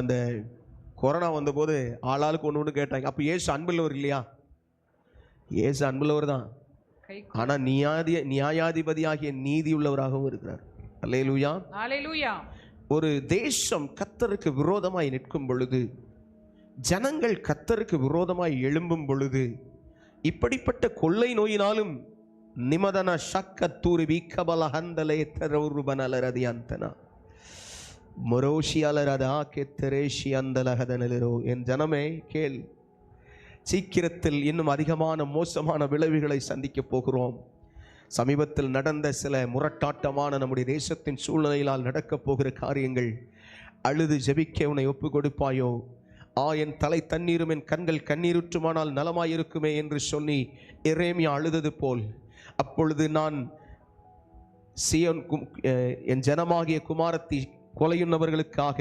அந்த கொரோனா வந்தபோது ஆளாளுக்கு ஒன்று ஒன்று கேட்டாங்க. அப்போ ஏசு அன்புள்ளவர் இல்லையா? ஏசு அன்புள்ளவர் தான். ஆனால் நியாதி நியாயாதிபதி ஆகிய நீதி உள்ளவராகவும் இருக்கிறார். அலையலூயா அலையலூயா ஒரு தேசம் கத்தருக்கு விரோதமாய் நிற்கும் பொழுது ஜனங்கள் கத்தருக்கு விரோதமாய் எழும்பும் பொழுது இப்படிப்பட்ட கொள்ளை நோயினாலும் நிமதன சக்க தூரி வீக்கபல ஹந்தலே தரவுருபனலரதியாந்தனா மொரோஷியாலரதா கெத்தரேஷி அந்தலகதனிலிரோ என் ஜனமே கேள். சீக்கிரத்தில் இன்னும் அதிகமான மோசமான விளைவுகளை சந்திக்கப் போகிறோம். சமீபத்தில் நடந்த சில முரட்டாட்டமான நம்முடைய தேசத்தின் சூழ்நிலையிலால் நடக்கப் போகிற காரியங்கள் அழுது ஜெபிக்க உன்னை ஒப்பு கொடுப்பாயோ ஆ என் தலை தண்ணீரும் என் கண்கள் கண்ணீருற்றுமானால் நலமாயிருக்குமே என்று சொல்லி எரேமியா அழுதது போல் அப்பொழுது நான் சியோன் என் ஜனமாகிய குமாரத்தை கொலையுன்னவர்களுக்காக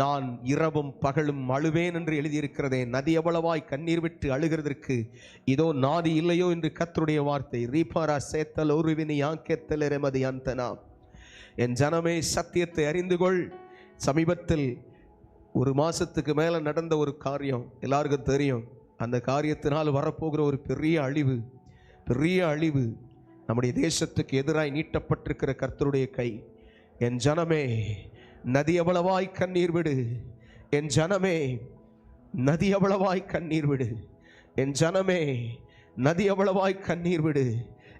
நான் இரவும் பகலும் அழுவேன் என்று எழுதியிருக்கிறதே. நதி எவ்வளவாய் கண்ணீர் விட்டு அழுகிறதற்கு? இதோ நாதி இல்லையோ என்று கத்தருடைய வார்த்தை. ரீபாரா சேத்தல் ஒருவினி யாக்கெத்தல் எரமதி அந்தனா. என் ஜனமே சத்தியத்தை அறிந்து கொள். சமீபத்தில் ஒரு மாசத்துக்கு மேலே நடந்த ஒரு காரியம் எல்லாருக்கும் தெரியும். அந்த காரியத்தினால் வரப்போகிற ஒரு பெரிய அழிவு பெரிய அழிவு நம்முடைய தேசத்துக்கு எதிராய் நீட்டப்பட்டிருக்கிற கர்த்தருடைய கை. என் ஜனமே நதி எவ்வளவாய் கண்ணீர் விடு. என் ஜனமே நதி எவ்வளவாய் கண்ணீர் விடு. என் ஜனமே நதி எவ்வளவாய் கண்ணீர் விடு.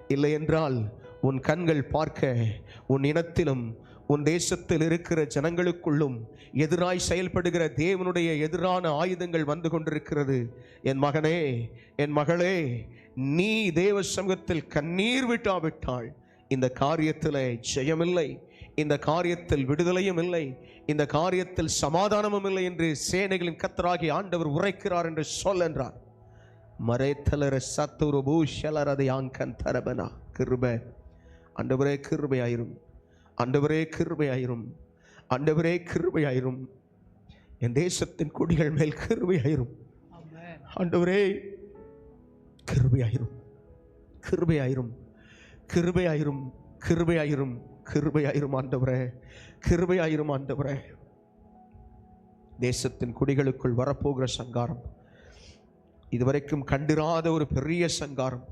இல்லை என்றால் உன் கண்கள் பார்க்க உன் இனத்திலும் உன் தேசத்தில் இருக்கிற ஜனங்களுக்குள்ளும் எதிராய் செயல்படுகிற தேவனுடைய எதிரான ஆயுதங்கள் வந்து கொண்டிருக்கிறது. என் மகனே என் மகளே நீ தேவ சமூகத்தில் கண்ணீர் விட்டாவிட்டால் இந்த காரியத்தில் ஜெயமில்லை. இந்த காரியத்தில் விடுதலையும் இல்லை. இந்த காரியத்தில் சமாதானமும் இல்லை என்று சேனைகளின் கத்தராகி ஆண்டவர் உரைக்கிறார் என்று சொல் என்றார். மறைத்தலர சத்துரு பூஷலரதை ஆங்கன் தரபனா. கிருப. ஆண்டவரே கிருபையாயிரும். ஆண்டவரே கிருபையாயிரும். ஆண்டவரே கிருபையாயிரும். என் தேசத்தின் குடிகள் மேல் கிருபையாயிரும். ஆமென் ஆண்டவரே கிருபையாயிரும். கிருபையாயிரும். கிருபையாயிரும். கிருபையாயிரும். கிருபையாயிரும் ஆண்டவரே கிருபையாயிரும் ஆண்டவரே. தேசத்தின் குடிகளுக்குள் வரப்போகிற சங்காரம் இதுவரைக்கும் கண்டிராத ஒரு பெரிய சங்காரம்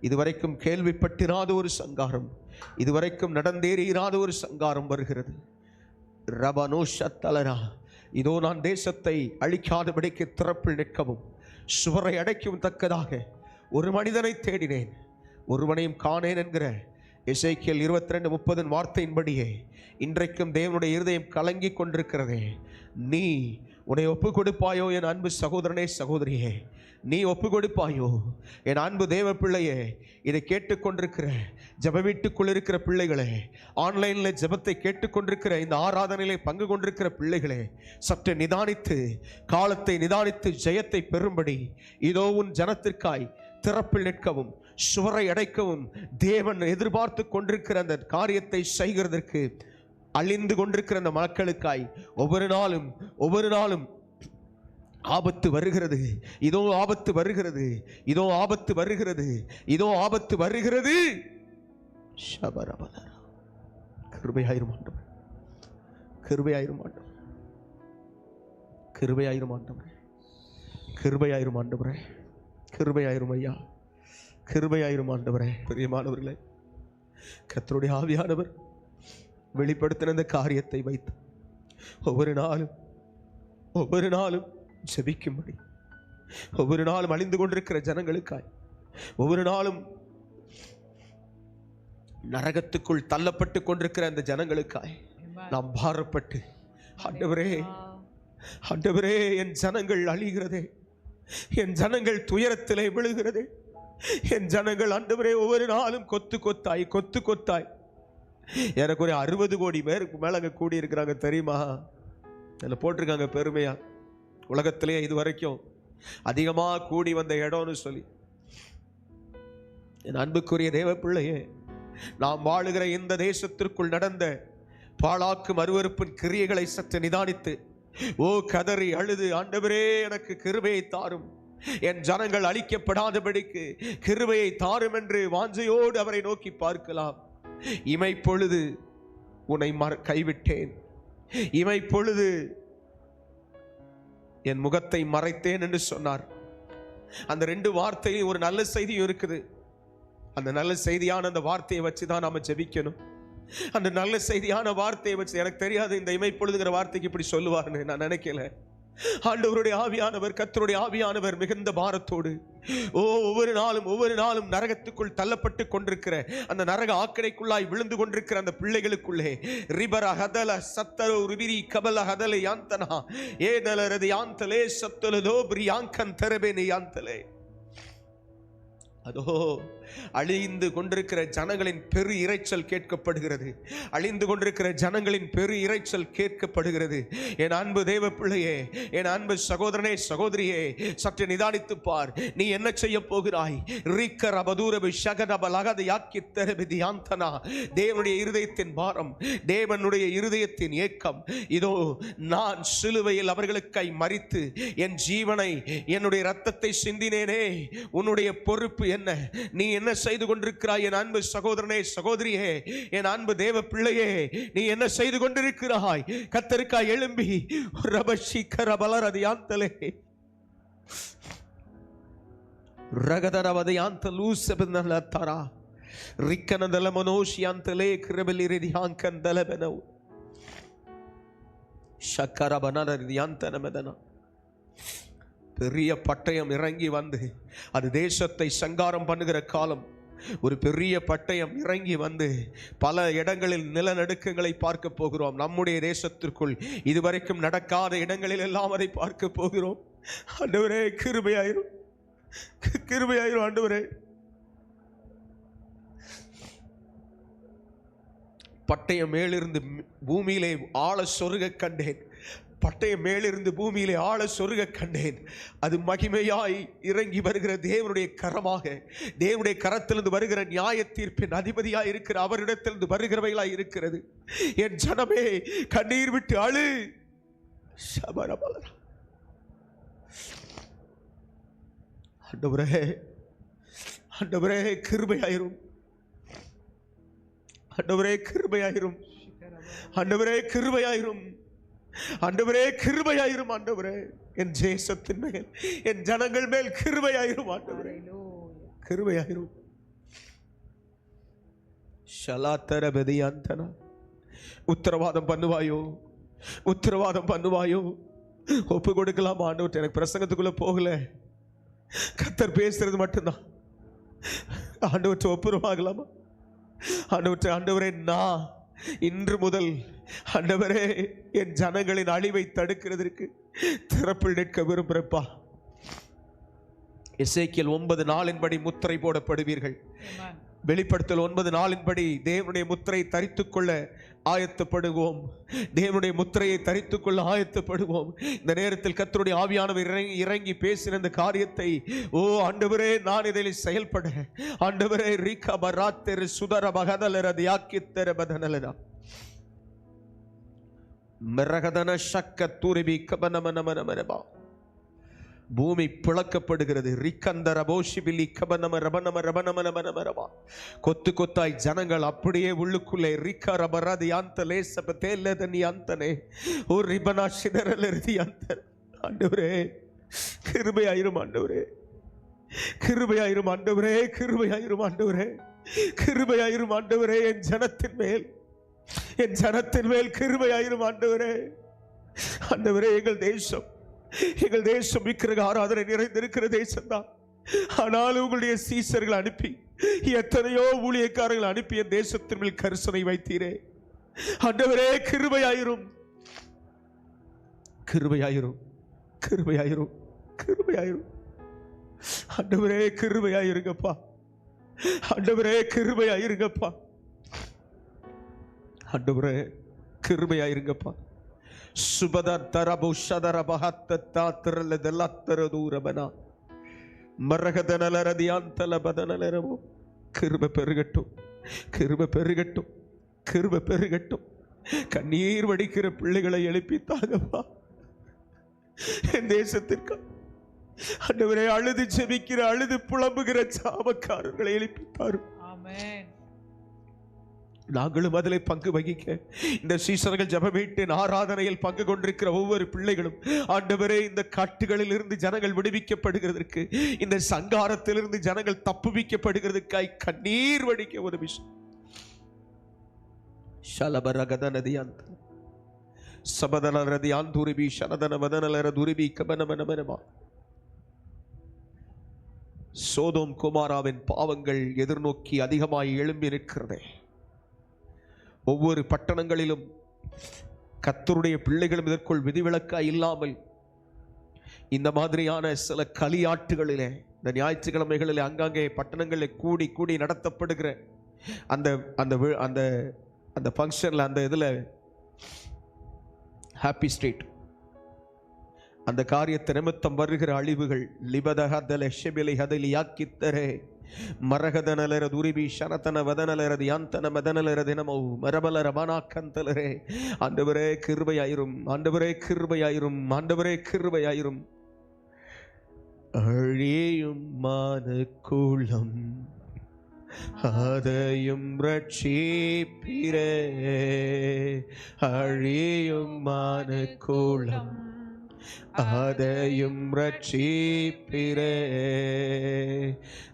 இதுவரைக்கும் கேள்விப்பட்டிராத ஒரு சங்காரம் இதுவரைக்கும் நடந்தேறியிராத ஒரு சங்காரம் வருகிறது. ரபனோஷத்தலரா இதோ நான் தேசத்தை அழிக்காதபடிக்கு திறப்பில் நிற்கவும் சுவரை அடைக்கும் தக்கதாக ஒரு மனிதனை தேடினேன் ஒருவனையும் காணேன் என்கிற இசைக்கியல் இருபத்தி ரெண்டு முப்பதின் வார்த்தையின்படியே இன்றைக்கும் தேவனுடைய இருதயம் கலங்கி கொண்டிருக்கிறதே. நீ உன்னை ஒப்பு கொடுப்பாயோ என் அன்பு சகோதரனே சகோதரியே. நீ ஒப்பு கொடுப்பாயோ என் அன்பு தேவ பிள்ளையே. இதை கேட்டுக்கொண்டிருக்கிற ஜப வீட்டுக்குள் இருக்கிற பிள்ளைகளே ஆன்லைனில் ஜெபத்தை கேட்டுக்கொண்டிருக்கிற இந்த ஆராதனையிலே பங்கு கொண்டிருக்கிற பிள்ளைகளே சற்று நிதானித்து காலத்தை நிதானித்து ஜெயத்தை பெறும்படி இதோ உன் ஜனத்திற்காய் திறப்பில் நிற்கவும் சுவரை அடைக்கவும் தேவன் எதிர்பார்த்து கொண்டிருக்கிற அந்த காரியத்தை செய்கிறதற்கு அழிந்து கொண்டிருக்கிற அந்த மக்களுக்காய் ஒவ்வொரு நாளும் ஒவ்வொரு நாளும் ஆபத்து வருகிறது. இதோ ஆபத்து வருகிறது. இதோ ஆபத்து வருகிறது. இதோ ஆபத்து வருகிறது. ஷபரபலரா. கிருபையாயிரும் ஆண்டவர். கிருபையாயிரும் ஆண்டவர். கிருபையாயிரும் ஆண்டவர். கிருபையாயிரும் ஆண்டவரே. கிருபையாயிரும் ஐயா. கிருபையாயிரும் ஆண்டவரே. பிரியமானவர்களே கத்தருடைய ஆவியானவர் வெளிப்படுத்தின இந்த காரியத்தை வைத்து ஒவ்வொரு நாளும் ஒவ்வொரு நாளும் ஜெபிக்கும்படி ஒவ்வொரு நாளும் அழிந்து கொண்டிருக்கிற ஜனங்களுக்காய் ஒவ்வொரு நாளும் நரகத்துக்குள் தள்ளப்பட்டு கொண்டிருக்கிற அந்த ஜனங்களுக்காய் நாம் பாரப்பட்டு ஆண்டவரே ஆண்டவரே என் ஜனங்கள் அழிகிறதே என் ஜனங்கள் துயரத்திலே விழுகிறதே என் ஜனங்கள் ஆண்டவரே ஒவ்வொரு நாளும் கொத்து கொத்தாய் கொத்து கொத்தாய். எனக்கு ஒரு அறுபது கோடி பேருக்கு மேலே அங்கே கூடி இருக்கிறாங்க தெரியுமா? அதில் போட்டிருக்காங்க பெருமையா? உலகத்திலே இது வரைக்கும் அதிகமாக கூடி வந்த இடம்னு சொல்லி. என் அன்புக்குரிய தேவ பிள்ளையே நாம் வாழுகிற இந்த தேசத்திற்குள் நடந்த பாழாக்கும் அருவறுப்பின் கிரியைகளை சற்று நிதானித்து ஓ கதறி அழுது ஆண்டவரே எனக்கு கிருபையை தாரும். என் ஜனங்கள் அழிக்கப்படாதபடிக்கு கிருபையை தாரும் என்று வாஞ்சையோடு அவரை நோக்கி பார்க்கலாம். இமை பொழுது உன்னை மற கைவிட்டேன். இமை பொழுது என் முகத்தை மறைத்தேன் என்று சொன்னார். அந்த ரெண்டு வார்த்தையும் ஒரு நல்ல செய்தியும் இருக்குது. அந்த நல்ல செய்தியான அந்த வார்த்தையை வச்சு தான் நாம ஜெபிக்கணும். அந்த நல்ல செய்தியான வார்த்தையை வச்சு எனக்கு தெரியாது இந்த இமை பொழுதுங்கிற வார்த்தைக்கு இப்படி சொல்லுவார்னு நான் நினைக்கல. ஆண்டவருடைய ஆவியானவர் கத்தருடைய ஆவியானவர் மிகுந்த பாரத்தோடு. ஓ ஒவ்வொரு நாளும் ஒவ்வொரு நாளும் நரகத்துக்குள் தள்ளப்பட்டு கொண்டிருக்கிற அந்த நரக ஆக்கடைக்குள்ளாய் விழுந்து கொண்டிருக்கிற அந்த பிள்ளைகளுக்குள்ளே. ரிபர ஹதல சத்தரோ ரிபிரி கபல ஹதல யாந்தனா. ஏதலரது யாந்தலே சத்தலதோ பிரியாங்கன் தரபேனி யாந்தலே. அதோ அழிந்து கொண்டிருக்கிற ஜனங்களின் பெரு இறைச்சல் கேட்கப்படுகிறது. அழிந்து கொண்டிருக்கிற ஜனங்களின் பெரு இறைச்சல் கேட்கப்படுகிறது. என் அன்பு தேவ பிள்ளையே என் அன்பு சகோதரனே சகோதரியே சற்று நிதானித்து பார். நீ என்ன செய்ய போகிறாய்? ரீக்கர் அபதூரபி ஷகடபலகத யாக்கி தரபிதி யாந்தனா தேவனுடைய இருதயத்தின் பாரம் தேவனுடைய இருதயத்தின் ஏக்கம். இதோ நான் சிலுவையில் அவர்களுக்காய் மறித்து என் ஜீவனை என்னுடைய ரத்தத்தை சிந்தினேனே. உன்னுடைய பொறுப்பு என்ன? நீ என்ன செய்து கொண்டிருக்கிறாய் என் அன்பு சகோதரனே சகோதரியே என் அன்பு தேவ பிள்ளையே நீ என்ன செய்து கொண்டிருக்கிறாய் கத்தருக்காய் எழும்பி ரபஷிகர பலரது யாந்தலே ರಗದರವದಯಾಂತ ಲೂಸಬೆನಲತ್ತರ ರಿಕ್ಕನದಲ ಮನೋಶಿಯಾಂತಲೇ ಕೃಬಲಿರಿದಿಯಾಂಕಂದಲಬೆನವು ಶಕ್ಕರ ಬನರಿಯಾಂತನಮೆದನ பெரிய பட்டயம் இறங்கி வந்து அது தேசத்தை சங்காரம் பண்ணுகிற காலம். ஒரு பெரிய பட்டயம் இறங்கி வந்து பல இடங்களில் நிலநடுக்கங்களை பார்க்க போகிறோம். நம்முடைய தேசத்திற்குள் இதுவரைக்கும் நடக்காத இடங்களில் எல்லாம் அதை பார்க்க போகிறோம். ஆண்டவரே கிருபையாயிரும். கிருபையாயிரும் ஆண்டவரே. பட்டயம் மேலிருந்து பூமியிலே ஆழ சொருக கண்டேன். பட்டயம் மேலிருந்து பூமியிலே ஆழ சொருக கண்டேன். அது மகிமையாய் இறங்கி வருகிற தேவனுடைய கரமாக தேவனுடைய கரத்திலிருந்து வருகிற நியாய தீர்ப்பின் அதிபதியாய் இருக்கிற அவரிடத்திலிருந்து வருகிறவைகளாய் இருக்கிறது. என் ஜனமே கண்ணீர் விட்டு அழு. சபரபலரா ஆண்டவரே ஆண்டவரே கிருபையாயிரும். ஆண்டவரே கிருபையாயிரும். ஆண்டவரே கிருபையாயிரும். ஆண்டவரே கிருபையாயிரும் ஆண்டவரே. என் தேசத்தின் மேல் என் ஜனங்கள் மேல் கிருபையாயிரும் ஆண்டவரே. கிருபையாயிரும். ஷலாத்தர பெதியாந்தனா உத்தரவாதம் பண்ணுவாயோ? உத்தரவாதம் பண்ணுவாயோ? ஒப்பு கொடுக்கலாம் ஆண்டவர் எனக்கு பிரசங்கத்துக்குள்ள போகல. கத்தர் பேசுறது மட்டும்தான். ஆண்டவற்றை ஒப்புரவாகலாமா? ஆண்டவற்றை ஆண்டவரே நான் இன்று முதல் ஆண்டவரே என் ஜனங்களின் அழிவை தடுக்கிறதற்கு திறப்பில் நிற்க விரும்புகிறப்பா. எசேக்கியல் ஒன்பது நாளின்படி முத்திரை போடப்படுவீர்கள். வெளிப்படுத்தல் ஒன்பது நாளின்படி தேவனுடைய முத்திரை தரித்துக் கொள்ள ஆயத்தப்படுவோம். தேவனுடைய முத்திரையை தரித்துக் கொள்ள ஆயத்தப்படுவோம். இந்த நேரத்தில் கத்தருடைய ஆவியானவர் இறங்கி இறங்கி பேசின இந்த காரியத்தை ஓ ஆண்டவரே நான் இதில் செயல்பட. ஆண்டவரே ரீகா பராத்தெரு சுதர பகதலரது யாக்கித்தர பதனலரா. மிரகதன சக்க துருபி கபனமனமனமனபா பூமி பிளக்கப்படுகிறது. ரிக்கந்தர போஷிபிலி கபனம நம ரப நம நம ரபா. கொத்து கொத்தாய் ஜனங்கள் அப்படியே உள்ளுக்குள்ளே ரிக்க ரபராதி அந்த லேசப தேல்லதனி அந்தனே. ஓ ரிபனா சிதறலருதி அந்த. ஆண்டவரே கிருபையாயிரும் ஆண்டவரே. கிருபையாயிரும் ஆண்டவரே கிருபையாயிரும் ஆண்டவரே. கிருபையாயிரும் ஆண்டவரே என் ஜனத்தின் மேல். என் ஜனத்தின் மேல் கிருபையாயிரும் ஆண்டவரே. ஆண்டவரே எங்கள் தேசம். எங்கள் தேசம் விக்கிரக ஆராதனை நிறைந்திருக்கிற தேசம்தான். ஆனால் உங்களுடைய சீசர்கள் அனுப்பி எத்தனையோ ஊழியக்காரர்கள் அனுப்பி என் தேசத்தின் மேல் கரிசனை வைத்தீரே. அண்டவரே கிருபையாயிரும். கிருபையாயிரும். கிருபையாயிரும். கிருபையாயிரும். அண்டவரே கிருபையாயிருங்கப்பா. அண்டவரே கிருபையாயிருங்கப்பா. அண்டவரே கிருபையாயிருங்கப்பா. சுபத தரபு ಶದರ ಬಹತ್ತ ತಾತ್ರಲ್ಲದೆಲ್ಲತ್ತರ ದೂರಬನ மரகதனலரதியாந்தல பதனலரவோ கிருப பெருகட்டும் கிருப பெருகட்டும் கிருப பெருகட்டும் கண்ணீர் வடிக்கிற பிள்ளைகளை எழுப்பி தாங்கப்பா என் தேசத்திற்கு ஆண்டவரே அழுது செபிக்கிற அழுது புலம்புகிற சாபக்காரர்களை எழுப்பி தாரும் Amen. நாங்களும் அதில் பங்கு வகிக்க. இந்த சீசர்கள் ஜபமீட்டின் ஆராதனையில் பங்கு கொண்டிருக்கிற ஒவ்வொரு பிள்ளைகளும் ஆண்டவரே இந்த காட்டுகளில் இருந்து ஜனங்கள் விடுவிக்கப்படுகிறதற்கு இந்த சங்காரத்திலிருந்து ஜனங்கள் தப்புவிக்கப்படுகிறதுக்காய் கண்ணீர் வடிக்க உதவி சலபரகத நதியாந்த சபதனரதி ஆந்தூரிபி சனதன வதனலர துரிபி கபனமனமனமா. சோதோம் குமாராவின் பாவங்கள் எதிர்நோக்கி அதிகமாய் எழும்பி நிற்கிறதே ஒவ்வொரு பட்டணங்களிலும் கத்தருடைய பிள்ளைகளும் இதற்குள் விதிவிலக்காய் இல்லாமல் இந்த மாதிரியான சில களியாட்டுகளிலே இந்த ஞாயிற்றுக்கிழமைகளிலே அங்கங்கே பட்டணங்களில் கூடி கூடி நடத்தப்படுகிற அந்த அந்த வி- அந்த அந்த ஃபங்க்ஷனில் அந்த இதில் ஹாப்பி ஸ்ட்ரீட் அந்த காரியத்தை நிமித்தம் வருகிற அழிவுகள் லிபதஹதல ஷெபிலை ஹதலி யாக்கித்தரே ಮರಗದನಲರ ದುರಿಬಿ ಶನತನ ವದನಲರದು ಯಾಂತನ ಮದನಲರ ದಿನಮವು மரபலர மனாக்கந்தலரே ஆண்டவரே கிருபையாயிரும் ஆண்டவரே கிருபையாயிரும் ஆண்டவரே கிருபையாயிரும் அழியும் மானுக்குளம் அதையும் ரட்சிப்பிரே அழியும் மானுக்குளம் அதையும் ரட்சிப்பிரே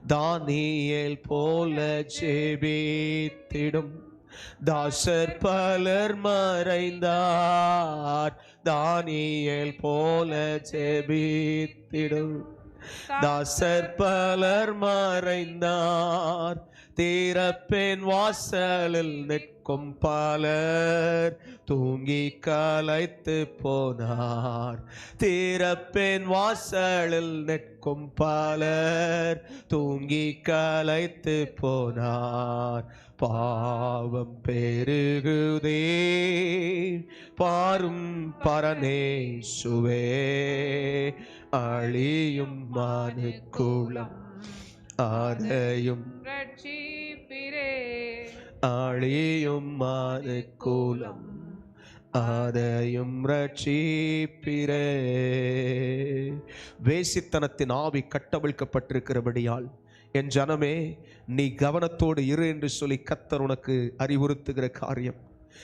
தானியேல் போல ஜெபித்திடும். தாசர் பலர் மறைந்தார். தானியல் போல ஜெபித்திடும். தாசர் பலர் மறைந்தார். தீரப்பெண் வாசலில் நிற்க பலர் தூங்கி கலைத்து போனார். தீரப்பெண் வாசலில் நிற்கும் பாலர் தூங்கி கலைத்து போனார். பாவம் பெருகுதே பாரும் பரநேசுவே அழியும் மனுக்குளம் அதையும் ரட்சிப்பிரே. அழியும் மனுக்குளம் அதையும் ரட்சிப்பிரே வேசித்தனத்தின் ஆவி கட்டவிழ்க்கப்பட்டிருக்கிறபடியால் என் ஜனமே நீ கவனத்தோடு இரு என்று சொல்லி கத்தர் உனக்கு அறிவுறுத்துகிற காரியம்.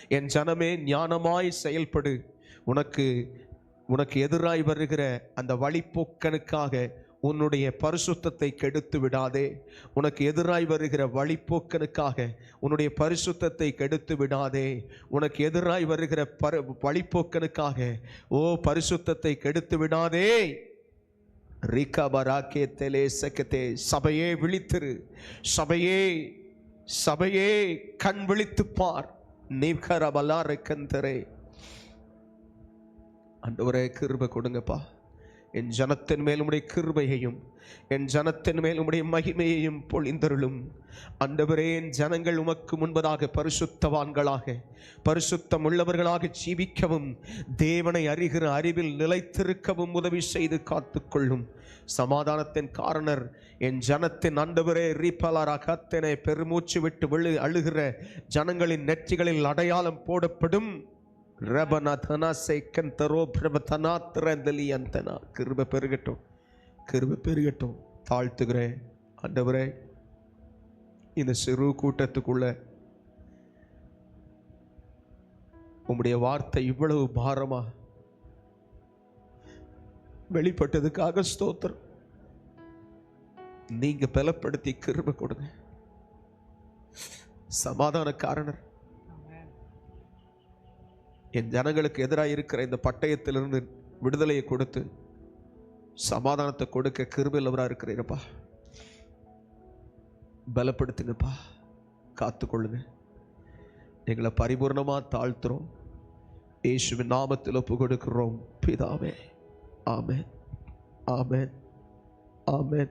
என் ஜனமே ஞானமாய் செயல்படு. உனக்கு உனக்கு எதிராய் வருகிற அந்த வழிப்போக்கனுக்காக உன்னுடைய பரிசுத்தத்தை கெடுத்து விடாதே. உனக்கு எதிராய் வருகிற வழிப்போக்கனுக்காக உன்னுடைய பரிசுத்தத்தை கெடுத்து விடாதே. உனக்கு எதிராய் வருகிற பரு வழிப்போக்கனுக்காக ஓ பரிசுத்தத்தை கெடுத்து விடாதே. ரிகபராக்கே தெலே சக்கத்தே சபையே விழித்திரு. சபையே சபையே கண் விழித்துப் பார். நீக்கரபலா ரெக்கந்தரே ஒரு கிருபை கொடுங்கப்பா. என் ஜனத்தின் மேல் உடைய கிருபையையும் என் ஜனத்தின் மேல் உடைய மகிமையையும் பொழிந்தருளும். அந்தவரே என் ஜனங்கள் உமக்கு முன்பதாக பரிசுத்தவான்களாக பரிசுத்தம் உள்ளவர்களாக ஜீவிக்கவும் தேவனை அறிகிற அறிவில் நிலைத்திருக்கவும் உதவி செய்து காத்துக்கொள்ளும். சமாதானத்தின் காரணர் என் ஜனத்தின் அண்டவரே ரீபலாரா கத்தனை பெருமூச்சு விட்டு விழு அழுகிற ஜனங்களின் நெற்றிகளில் அடையாளம் போடப்படும். ரபனதனா சேக்கந்தரோ பிரபதனா திரந்தலி அந்தனா. கிருப பெருகட்டும். கிருப பெருகட்டும். தாழ்த்துகிறேன். ஆண்டவரே இந்த சிறு கூட்டத்துக்குள்ள உம்முடைய வார்த்தை இவ்வளவு பாரமா? வெளிப்பட்டதுக்காக ஸ்தோத்திரம். நீங்க பலப்படுத்தி கிருப கொடுங்க. சமாதான காரணர். என் ஜனங்களுக்கு எதிராக இருக்கிற இந்த பட்டயத்திலிருந்து விடுதலையை கொடுத்து சமாதானத்தை கொடுக்க கிருபையில்லவராக இருக்கிறீரப்பா. பலப்படுத்துங்கப்பா காத்துக்கொள்ளுங்க. எங்களை பரிபூர்ணமாக தாழ்த்துறோம். இயேசுவின் நாமத்தில் ஒப்பு கொடுக்கிறோம். பிதாவே. ஆமென். ஆமென். ஆமென்.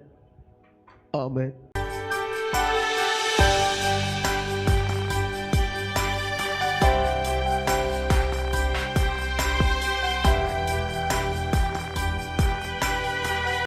ஆமென்.